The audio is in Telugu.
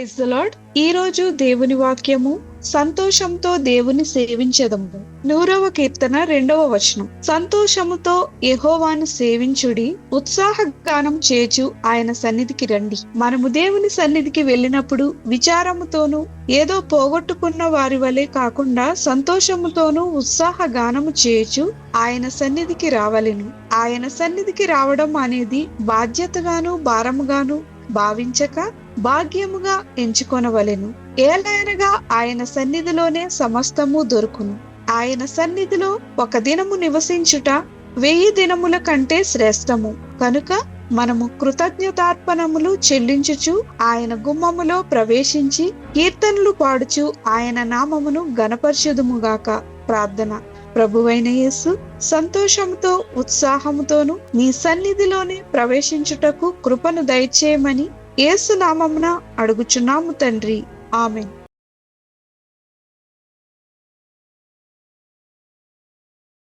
Praise the lord. ఈ రోజు దేవుని వాక్యము సంతోషంతో దేవుని సేవించదము నూరవ కీర్తన రెండవ వచనం. సంతోషముతో యహోవాను సేవించుడి ఉత్సాహ గానం చేచు ఆయన సన్నిధికి రండి. మనము దేవుని సన్నిధికి వెళ్ళినప్పుడు విచారముతోనూ ఏదో పోగొట్టుకున్న వారి వలె కాకుండా సంతోషముతోనూ ఉత్సాహ గానము చేయుచు ఆయన సన్నిధికి రావలెను. ఆయన సన్నిధికి రావడం అనేది బాధ్యతగాను భారముగాను భావించక భాగ్యముగా ఎంచుకొనవలెను. ఏలైనగా ఆయన సన్నిధిలోనే సమస్తము దొరుకును. ఆయన సన్నిధిలో ఒక దినము నివసించుట వెయ్యి దినముల కంటే శ్రేష్టము. కనుక మనము కృతజ్ఞతార్పణములు చెల్లించుచు ఆయన గుమ్మములో ప్రవేశించి కీర్తనలు పాడుచు ఆయన నామమును గనపరచుదుముగాక ప్రార్థన. ప్రభువైన యేసు సంతోషంతో ఉత్సాహముతోను నీ సన్నిధిలోనే ప్రవేశించుటకు కృపను దయచేయమని యేసు నామమున అడుగుచున్నాము తండ్రి. ఆమెన్.